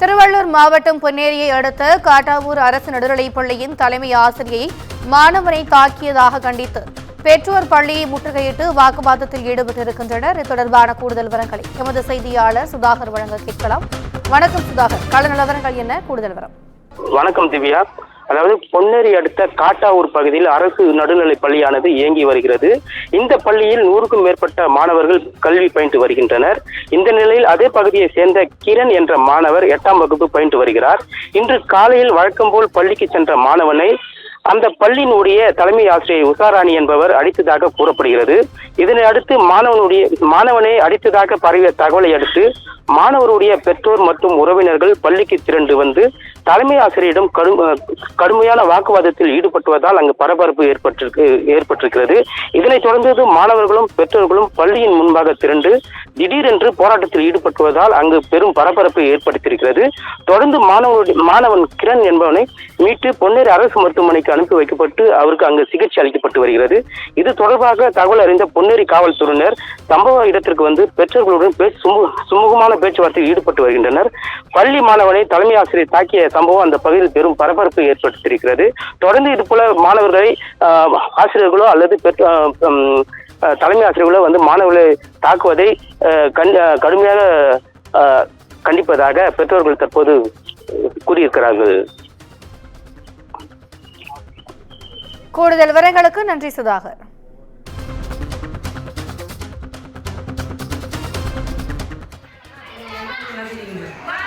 திருவள்ளூர் மாவட்டம் பொன்னேரியை அடுத்த காட்டாவூர் அரசு நடுநிலைப்பள்ளியின் தலைமை ஆசிரியை மாணவனை தாக்கியதாக கண்டித்து பெற்றோர் பள்ளியை முற்றுகையிட்டு வாக்குவாதத்தில் ஈடுபட்டிருக்கின்றனர். இது தொடர்பான கூடுதல் விவரங்களை எமது செய்தியாளர் சுதாகர் வழங்க கேட்கலாம். வணக்கம் சுதாகர். கள நிலவரங்கள் என்ன? கூடுதல் விவரம். வணக்கம் திவ்யா. அதாவது பொன்னேரி அடுத்த காட்டாவூர் பகுதியில் அரசு நடுநிலைப் பள்ளியானது இயங்கி வருகிறது. இந்த பள்ளியில் நூறுக்கும் மேற்பட்ட மாணவர்கள் கல்வி பயின்று வருகின்றனர். இந்த நிலையில் அதே பகுதியை சேர்ந்த கிரண் என்ற மாணவர் எட்டாம் வகுப்பு பயின்று வருகிறார். இன்று காலையில் வழக்கம் போல் பள்ளிக்கு சென்ற மாணவனை அந்த பள்ளியினுடைய தலைமை ஆசிரியை உஷாராணி என்பவர் அடித்ததாக கூறப்படுகிறது. இதனை அடுத்து மாணவனுடைய மாணவனை அடித்ததாக பரவிய தகவலை அடுத்து மாணவருடைய பெற்றோர் மற்றும் உறவினர்கள் பள்ளிக்கு திரண்டு வந்து தலைமை ஆசிரியரிடம் கடும் கடுமையான வாக்குவாதத்தில் ஈடுபட்டுவதால் அங்கு பரபரப்பு ஏற்பட்டிருக்கு ஏற்பட்டிருக்கிறது. இதனைத் தொடர்ந்து மாணவர்களும் பெற்றோர்களும் பள்ளியின் முன்பாக திரண்டு திடீரென்று போராட்டத்தில் ஈடுபட்டுவதால் அங்கு பெரும் பரபரப்பு ஏற்படுத்தியிருக்கிறது. தொடர்ந்து மாணவனுடைய மாணவன் கிரண் என்பவனை மீட்டு பொன்னேரி அரசு மருத்துவமனைக்கு அனுப்பி வைக்கப்பட்டு அவருக்கு அங்கு சிகிச்சை அளிக்கப்பட்டு வருகிறது. இது தொடர்பாக தகவல் அறிந்த பொன்னேரி காவல்துறையினர் சம்பவ இடத்திற்கு வந்து பெற்றோர்களுடன் பேச்சு சுமூகமான பேச்சுவார்த்தையில் ஈடுபட்டு வருகின்றனர். பள்ளி மாணவனை தலைமை ஆசிரியர் தாக்கிய சம்பவம் அந்த பகுதியில் பெரும் பரபரப்பு ஏற்படுத்தியிருக்கிறது தொடர்ந்து இது போல மாணவர்களை ஆசிரியர்களோ அல்லது தலைமை ஆசிரியர்களோ வந்து மாணவர்களை தாக்குவதை கடுமையாக கண்டிப்பதாக பெற்றோர்கள் தற்போது கூறியிருக்கிறார்கள். கூடுதல் விவரங்களுக்கு நன்றி சுதாகர். Thank you.